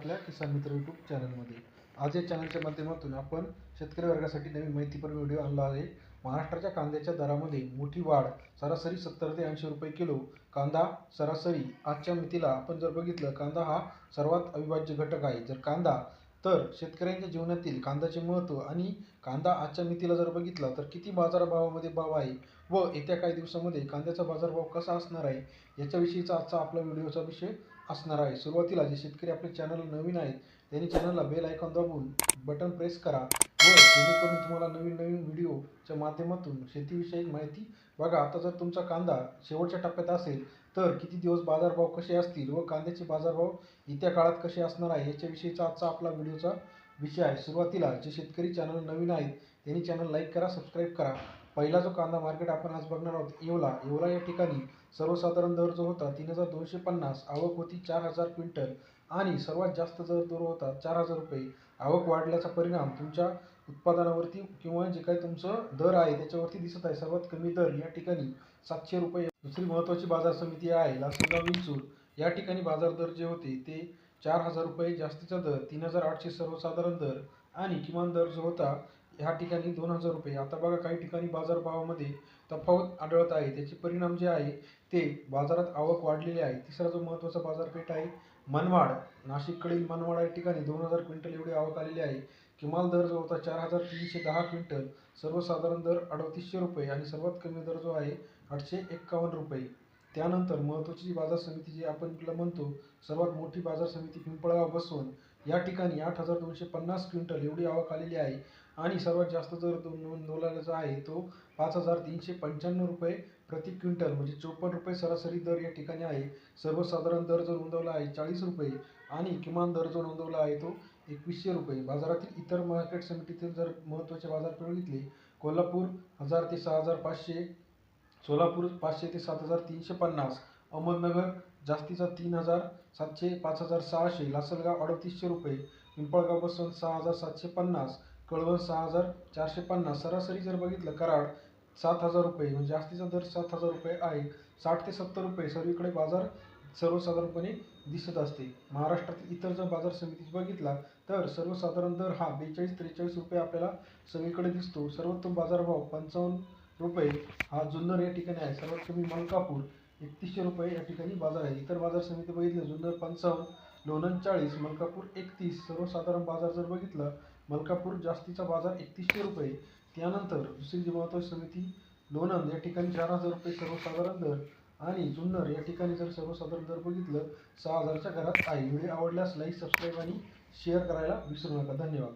आपल्या किसान मित्र यूट्यूब चॅनलमध्ये आज या चॅनलच्या माध्यमातून आपण शेतकरी वर्गासाठी नवीन माहितीपर व्हिडिओ आणला आहे. महाराष्ट्राच्या कांद्याच्या दरामध्ये मोठी वाढ सरासरी सत्तर ते ऐंशी रुपये किलो. कांदा सरासरी आजच्या मितीला आपण जर बघितलं कांदा हा सर्वात अविभाज्य घटक आहे. जर कांदा तर शेतकऱ्यांच्या जीवनातील कांद्याचे महत्त्व आणि कांदा आजच्या मितीला जर बघितला तर किती बाजारभावामध्ये भाव आहे व येत्या काही दिवसामध्ये कांद्याचा बाजारभाव कसा असणार आहे याच्याविषयीचा आजचा आपला व्हिडिओचा विषय असणार आहे. सुरुवातीला जे शेतकरी आपले चॅनल नवीन आहेत त्यांनी चॅनलला बेल आयकॉन दाबून बटन प्रेस करा व जेणेकरून तुम्हाला नवीन नवीन व्हिडिओच्या माध्यमातून शेतीविषयक माहिती बघा. आता जर तुमचा कांदा शेवटच्या टप्प्यात असेल तर किती दिवस बाजारभाव कसे असतील व कांद्याचे बाजारभाव येत्या काळात कसे असणार आहे याच्याविषयीचा आजचा आपला व्हिडिओचा विषय आहे. सुरुवातीला जे शेतकरी चॅनल नवीन आहेत त्यांनी चॅनल लाईक करा सबस्क्राईब करा. पहिला जो कांदा मार्केट आपण आज बघणार आहोत येवला. येवला या ठिकाणी सर्वसाधारण दर जो होता तीन हजार दोनशे पन्नास. आवक होती चार हजार क्विंटल. आणि सर्वात जास्त दर दर होता चार हजार रुपये. आवक वाढल्याचा परिणाम तुमच्या उत्पादनावरती किंवा जे काही तुमचं दर आहे त्याच्यावरती दिसत आहे. सर्वात कमी दर या ठिकाणी सातशे रुपये. दुसरी महत्त्वाची बाजार समिती आहे लासलगाव विंचूर. या ठिकाणी बाजार दर जे होते ते चार हजार रुपये जास्तीचा दर तीन हजार आठशे सर्वसाधारण दर. आणि किमान दर जो होता ह्या ठिकाणी दोन हजार रुपये. आता बघा काही ठिकाणी बाजारभावामध्ये तफावत आढळत आहे. त्याचे परिणाम जे आहे ते बाजारात आवक वाढलेली आहे. तिसरा जो महत्त्वाचा बाजारपेठ आहे मनवाड. नाशिककडील मनवाड या ठिकाणी दोन हजार क्विंटल एवढी आवक आलेली आहे किमान दर जो होता चार हजार तीनशे दहा क्विंटल. सर्वसाधारण दर अडतीसशे रुपये आणि सर्वात कमी दर जो आहे आठशे एक्कावन्न रुपये. त्यानंतर महत्त्वाची बाजार समिती जी आपण म्हणतो सर्वात मोठी बाजार समिती पिंपळगाव बसवून या ठिकाणी आठ हजार दोनशे पन्नास क्विंटल एवढी आवक आलेली आहे. आणि सर्वात जास्त दर तो नोंदवलेला आहे तो पाच हजार तीनशे पंच्याण्णव रुपये प्रति क्विंटल म्हणजे चोपन्न रुपये सरासरी दर या ठिकाणी आहे. सर्वसाधारण दर जो नोंदवला आहे चाळीस रुपये आणि किमान दर जो नोंदवला आहे तो एकवीसशे रुपये. बाजारातील इतर मार्केट समितीतील जर महत्त्वाचे बाजारपेठ घेतले कोल्हापूर हजार ते सहा हजार पाचशे सोलापूर पाचशे ते सात हजार तीनशे पन्नास अहमदनगर जास्तीचा तीन हजार सातशे पाच हजार सहाशे लासलगाव अडतीसशे रुपये पिंपळगाव बसवंत सहा हजार सातशे पन्नास कळवण सहा हजार चारशे पन्नास. सरासरी जर बघितलं कराड सात हजार रुपये म्हणजे जास्तीचा दर सात हजार रुपये आहे. साठ ते सत्तर रुपये सर्वीकडे बाजार सर्वसाधारणपणे दिसत असते. महाराष्ट्रातील इतर जर बाजार समिती बघितला तर सर्वसाधारण दर हा बेचाळीस त्रेचाळीस रुपये आपल्याला सगळीकडे दिसतो. सर्वोत्तम बाजारभाव पंचावन्न रुपये हा जुन्नर या ठिकाणी आहे. सर्वात कमी मलकापूर एकतीसशे रुपये या ठिकाणी बाजार आहे. इतर बाजार समिती बघितलं जुन्नर पंचावन्न लोणंद चाळीस मलकापूर एकतीस सर्वसाधारण बाजार जर बघितला मलकापूर जास्तीचा बाजार एकतीसशे रुपये. त्यानंतर दुसरी जी महत्त्वाची समिती लोणंद या ठिकाणी चार हजार रुपये सर्वसाधारण दर आणि जुन्नर या ठिकाणी जर सर्वसाधारण दर बघितलं सहा हजारच्या घरात आहे. व्हिडिओ आवडल्यास लाईक सबस्क्राईब आणि शेअर करायला विसरू नका. धन्यवाद.